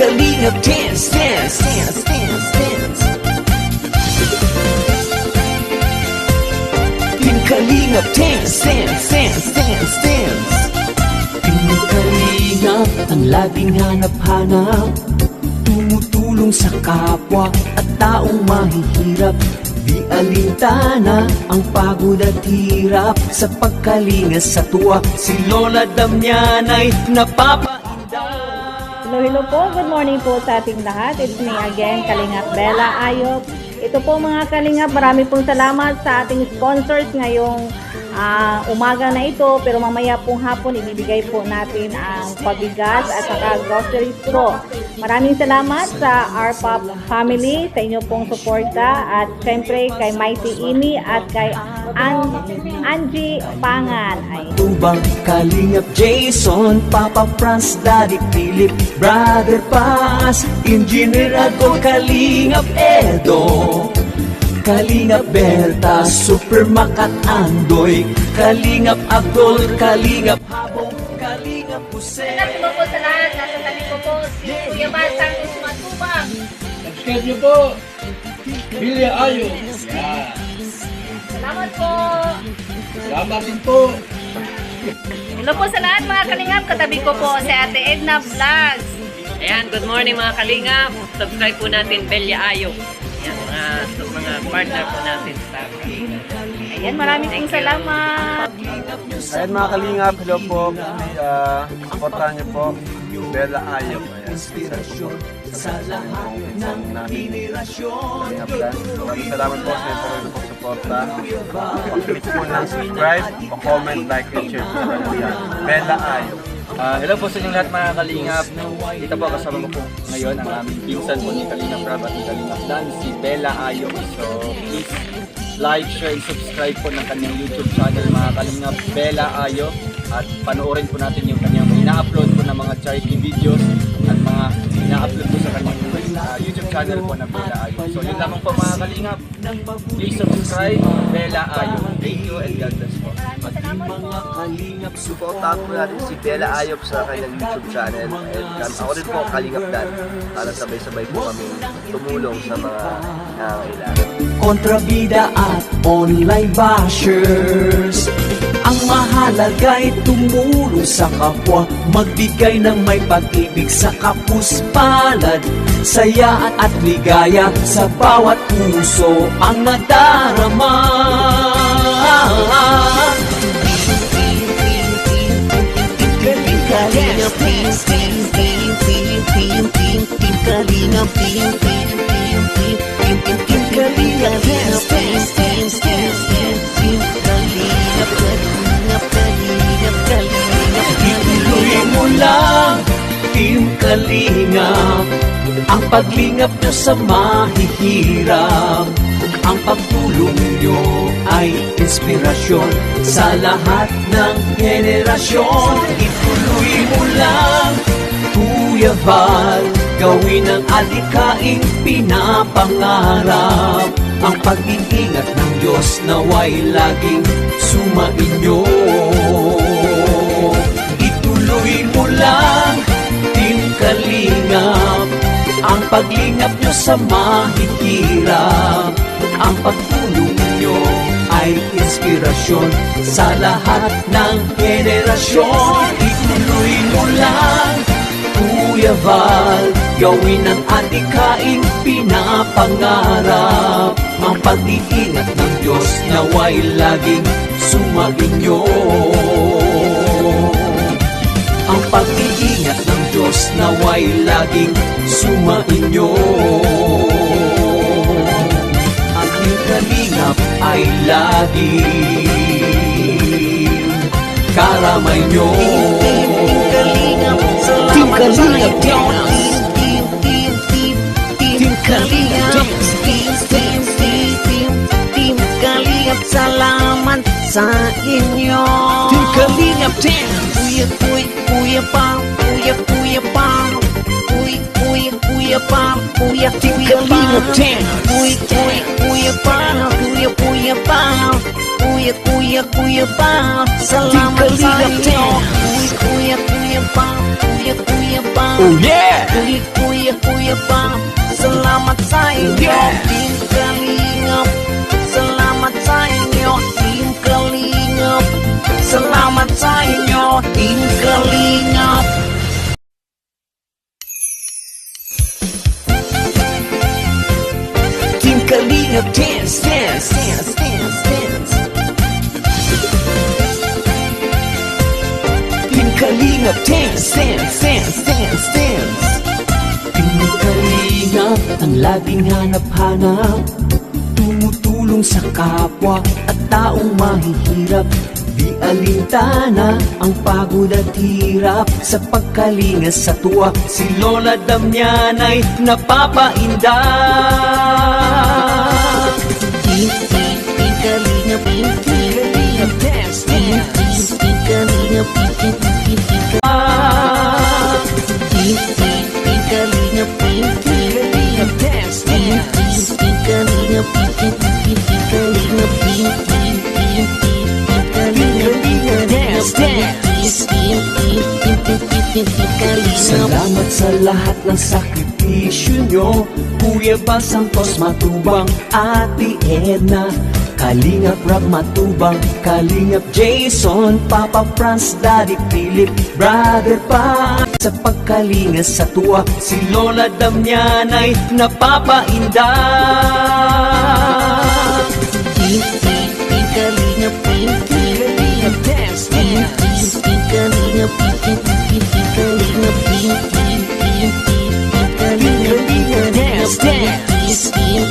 Kalingap dance, dance, dance, dance, dance Team Kalingap dance, dance, dance, dance, dance Team Kalingap ang laging hanap-hanap Tumutulong sa kapwa at taong mahihirap. Di alintana ang pagod at hirap. Sa pagkalinga sa tuwa Si Lola Damian ay napapainda Hello, hello po. Good morning po sa ating lahat. It's me again, Kalingap Bella Ayop. Ito po mga Kalingap, marami pong salamat sa ating sponsors ngayong ah, umaga na ito. Pero mamaya pong hapon, ibibigay po natin ang pabigas at saka grocery straw. Maraming salamat sa RPOP family, sa inyo pong suporta. At syempre kay Mighty Ini at kay An Angie Pangan. Ay, Tubang Kalingap Jason Papa Franz Daddy Philip Brother Paz Engineer Adol Kalingap Edo Kalingap Berta Super Makat Andoy Kalingap Abdol Kalingap Habong Kalingap Jose Subscribe niyo po. Bilya Ayo. Yan. Salamat po. Salamat din po. Hello po sa lahat mga kalingap. Katabi ko po si Ate Edna Vlogs. Ayan, good morning mga kalingap. Subscribe po natin Belia Ayo. Ayan, mga, sa mga partner po natin sa kalingap. ayan, maraming pong salamat. Ayan mga kalingap, hello po. Uh, supportahan niyo po. Bella Ayop. Ayan. Sa lahat ng henerasyon. Maraming salamat po sa inyo po ng suporta. Paklik po ng subscribe, pa-comment, like, and share po. Bella Ayop. Ah, hello po sa inyong lahat mga kalingap. Dito po kasama ko po ngayon ang aming pinsan po ni Kalingap Rab at ni Kalingap Dan, si Bella Ayo. So please like, share, and subscribe po ng kanyang YouTube channel mga kalingap Bella Ayo. At panoorin po natin yung kanyang ina-upload po ng mga charity videos at mga ina-upload po sa kanyang ah, YouTube channel po na Bella Ayo. So yun lamang po mga kalingap. Please subscribe Bella Ayo. Thank you and God bless po. At yung mga kalingap Supportahan po natin si Bella Ayop sa kanyang YouTube channel. And kan- ako rin po, Kalingap Dan. Para sabay-sabay po kami tumulong sa mga nangangailangan. kontrabida at online bashers Ang mahalaga'y tumulong sa kapwa Magbigay ng may pag-ibig sa kapuspalad Saya at, ligaya sa bawat puso ang nadarama Kalingap, please, please, please, please, please, please, please, Kalingap, please, please, please, please, please, please, please, please, please, mo lang, Team Kalingap, ang paglingap nyo sa mahihirap. Ang pagtulong nyo ay inspirasyon sa lahat ng henerasyon. Ituloy mo lang, Kuya Val, gawin ang alikaing pinapangarap. Ang pag-iingat ng Diyos naway laging sumainyo. Kalingap, ang paglingap nyo sa mahihirap. Ang pagtulong nyo ay inspirasyon sa lahat ng henerasyon. Ituloy mo lang, Kuya Val, gawin ang adikaing pinapangarap. Ang pag-iingat ng Diyos naway laging sumainyo. Pag-iingat ng Diyos naway laging sumainyo. At yung kalingap ay laging karamay nyo. Team Kalingap Dance! Team Kalingap Dance! Salamat sa inyo. Team Kalingap Dance! Kuya Dance! kuya, kuya, kuya pa, kuya, kuya pa, kuya, kuya, kuya pa, salamat sa inyo. Kuya, kuya, kuya pa, kuya, kuya pa, Oh yeah! Uy, kuya, kuya pa Salamat sa inyo Team Kalingap. Salamat sa inyo Team Kalingap. Salamat sa inyo Team Kalingap Kalingap Dance, dance, dance, dance, dance Team Kalingap ang laging hanap-hanap Tumutulong sa kapwa at taong mahihirap Di alintana ang pagod at hirap Sa pagkalinga sa tuwa Si Lola Damianay napapainda Team, team, team Kalingap, team, team, team, Dance, team, team Kalingap, team, team, team, Dance, team Kalingap, team, team, team, team, team Kalingap, Dance, dance. Salamat sa lahat ng sakripisyo nyo Kuya Bal Santos Matubang Ate Edna Kalingap Rob Matubang Kalingap Jason Papa Franz Daddy Philip Brother Pa Sa pagkalinga sa tuwa Si Lola Damianay Napapainda Team, team, team Kalingap, team, team, team, Dance, team, team, team Kalingap, team, team Kalingap, team, team, team, team Kalingap.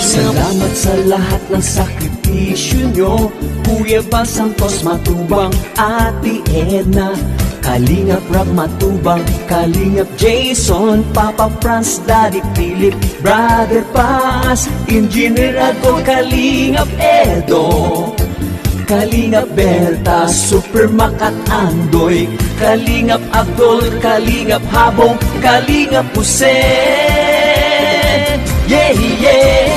Salamat sa lahat ng sakripisyo nyo Kuya Bal Santos Matubang Ate Edna Kalingap Rob Matubang Kalingap Jason Papa Franz Daddy Philip Brother Paz Engineer Adol Kalingap Edo Kalingap Berta, Super Makat Andoy Kalingap Abdol, Kalingap Habong Kalingap Hussein Yeah, yeah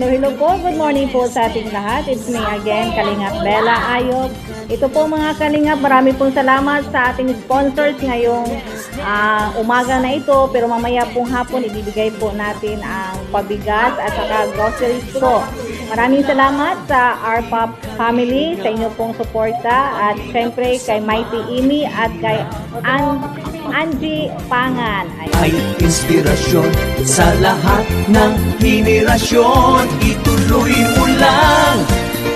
Hello, hello po. Good morning po sa ating lahat. It's me again, Kalingap Bella Ayop. Ito po mga Kalingap, marami pong salamat sa ating sponsors ngayong ah, umaga na ito. Pero mamaya pong hapon, ibibigay po natin ang pabigas at saka groceries po. Maraming salamat sa RPOP family, sa inyo pong suporta. At syempre kay Mighty Imi at kay An Angie Pangan. Ayan. ay inspirasyon sa lahat ng henerasyon. Ituloy mo lang,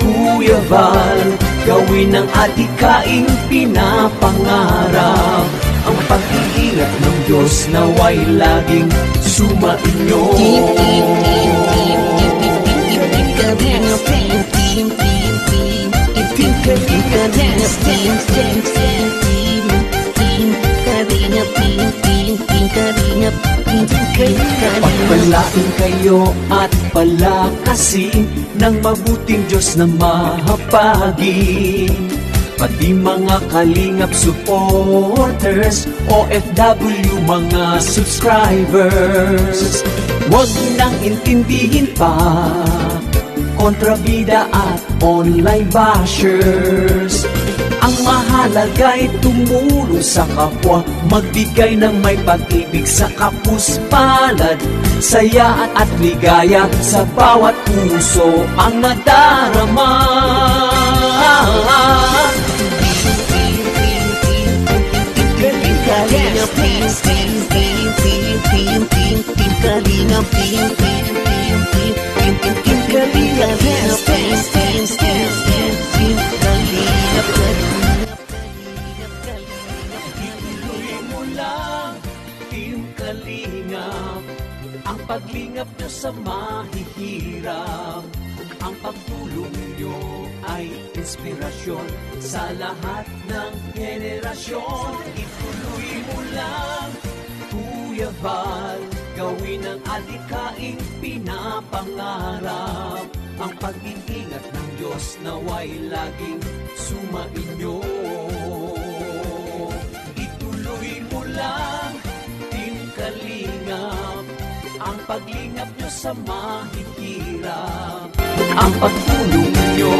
Kuya Val. Gawin ang atikaing pinapangarap. Ang pag-iingat ng Diyos naway laging sumainyo team, team, team, team, team, Kalingap, team, team, team, team, team, team, Kalingap, team, team, team, team, team, Kalingap, team, team, team, Kalingap, team, Kalingap. Pagpalain kayo at palakasin ng mabuting Diyos na mahapagin. Pati mga kalingap supporters, OFW mga subscribers. Huwag nang intindihin pa, kontrabida at online bashers. Ang mahalaga'y tumulong sa kapwa Magbigay ng may pag-ibig sa kapuspalad Saya at ligaya sa bawat puso ang nadarama Kalingap, team, team, team, team, team, team, team, Kalingap, team, Ang paglingap nyo sa mahihirap. Ang pagtulong nyo ay inspirasyon Sa lahat ng henerasyon. Ituloy mo lang, Kuya Val Gawin ang adikaing pinapangarap. Ang pag-iingat ng Diyos naway laging sumainyo Ituloy mo lang, Team Kalingap. Ang paglingap nyo sa mahihirap. Ang pagtulong nyo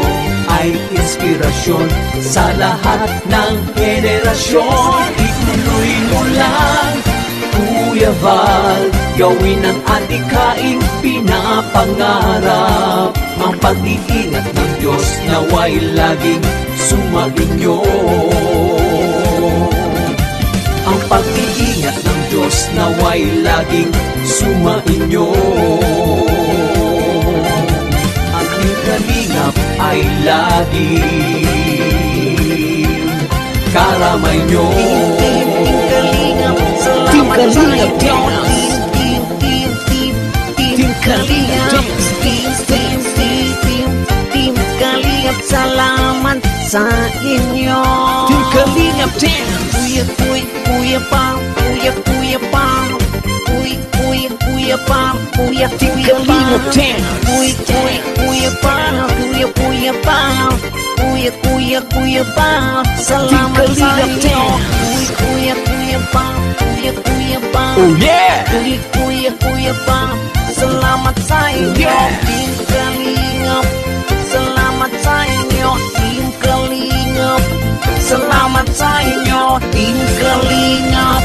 ay inspirasyon sa lahat ng henerasyon. Ituloy mo lang, Kuya Val, gawin ang adikaing pinapangarap. Ang pag-iingat ng Diyos naway laging sumainyo. Ang pag-iingat ng Diyos naway laging sumainyo. Ang kalingap ay laging karamay nyo. Team Kalingap Dance Team, team, team, team Team Kalingap Dance Team, team, team, team, team Kalingap Salamat sa inyo Team Kalingap Dance Kuya, kuya, kuya pa Kuya, kuya pa Kuya, kuya, kuya pa Kuya, kuya pa Kalingap Dance Kuya, kuya, kuya pa Kuya, kuya pa Kuya, kuya, kuya pa Salamat sa Kalingap inyo Dance. Kuya, kuya, kuya pa Kuya, kuya pa Oh yeah! Kuya, kuya, kuya pa Salamat sa inyo Yeah. Team Kalingap Salamat sa inyo Team Kalingap Salamat sa inyo Team Kalingap